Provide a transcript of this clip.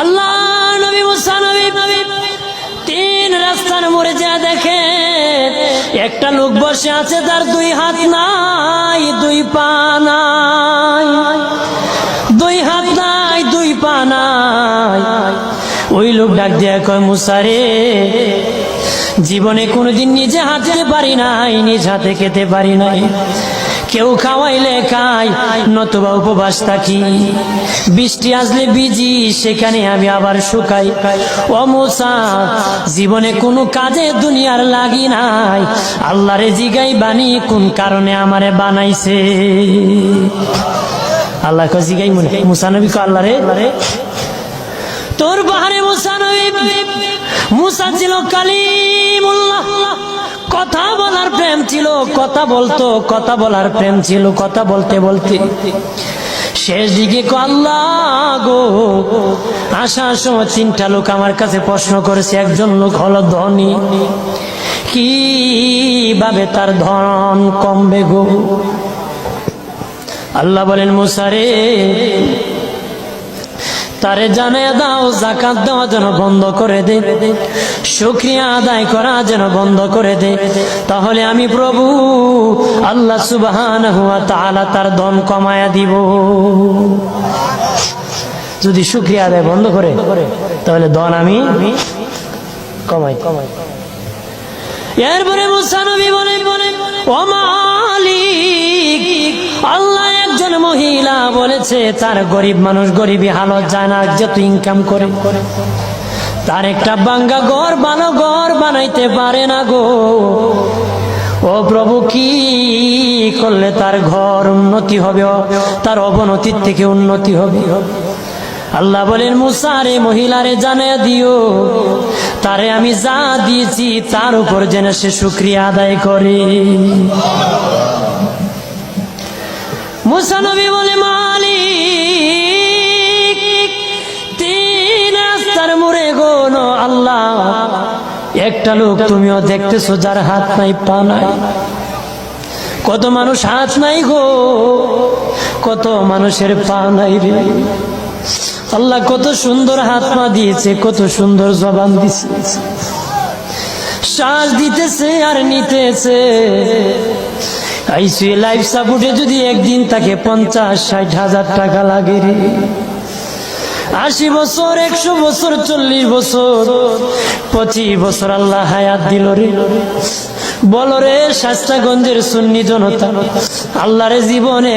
আল্লাহ নবী মুসা নবী নবী তিন রাস্তার মোড়ে যা দেখে, একটা লোক বসে আছে, তার দুই হাত নাই, দুই পা নাই। দুই হাত নাই, দুই পা নাই। ওই লোক ডাক দিয়া কয় মুসারে জীবনে কোনোদিন নিজে হাতে পারি নাই, নিজ হাতে খেতে পারি নাই। কেউ খাওয়াইলে খাই, নতুবা উপবাস থাকি বৃষ্টি আসলে বিজি সেখানে আমি আবার শুকাই। ও মুসা, জীবনে কোনো কাজে দুনিয়ার লাগি নাই। আল্লাহরে জিগাই বানি কোন কারণে আমারে বানাইছে? আল্লাহ জিগাই মনে, মুসা নবী কো আল্লাহ রে তোর বাহারে মুসা নবী, মুসা ছিল কালিমুল্লাহ। কথা বলার প্রেম ছিল, কথা বলতো, কথা বলার প্রেম ছিল, কথা বলতে বলতে। শেষ দিকে গো, আসার সময় তিনটা লোক আমার কাছে প্রশ্ন করেছে, একজন লোক হলো ধনী। কীভাবে তার ধন কমবে গো? আল্লাহ বলেন মুসারে তারে জানে দাও, জাকাত দেওয়া যেন বন্ধ করে দে। শুক্রিয়া আদায় করা যেন বন্ধ করে দে। তাহলে আমি প্রভু, আল্লাহ সুবাহান হুয়া তাহলে তার দম কমায়া দিব। যদি শুক্রিয়া আদায় বন্ধ করে, তাহলে দন আমি কমাই কমাই এরপরে মুসানবী বলে বলে ও মালিক, আল্লাহ একজন মহিলা বলেছে, তার গরিব মানুষ গরিবী হালত যায় না যত ইনকাম করে। তার একটা বাঙ্গা ঘর বানো ঘর বানাইতে পারে না গো। ও প্রভু, কি করলে তার ঘর উন্নতি হবে? তার অবনতির থেকে উন্নতি হবে? আল্লাহ বলেন, মুসারে মহিলারে জানিয়ে দিও। তারে আমি যা দিয়েছি তার উপর যেন সে শুক্রিয়া আদায় করে। মুসা নবী বলে, মালিক, তিন রাস্তার মোড়ে গোন আল্লাহ। একটা লোক তুমিও দেখতেছো যার হাত নাই, পা নাই। কত মানুষ হাত নাই গো, কত মানুষের পা নাই রে। আল্লাহ কত সুন্দর হাত পা দিয়েছে, কত সুন্দর জবান দিছে। শ্বাস দিতেছে আর নিতেছে। লাইফ সাপোর্টে যদি একদিন তাকে পঞ্চাশ, ষাট হাজার টাকা লাগে রে। আশি বছর, একশো বছর, চল্লিশ বছর, পঁচিশ বছর আল্লাহ হায়াত দিল রে। বলো রে, শাস্তাগঞ্জের সুন্নি জনতা, আল্লাহরে জীবনে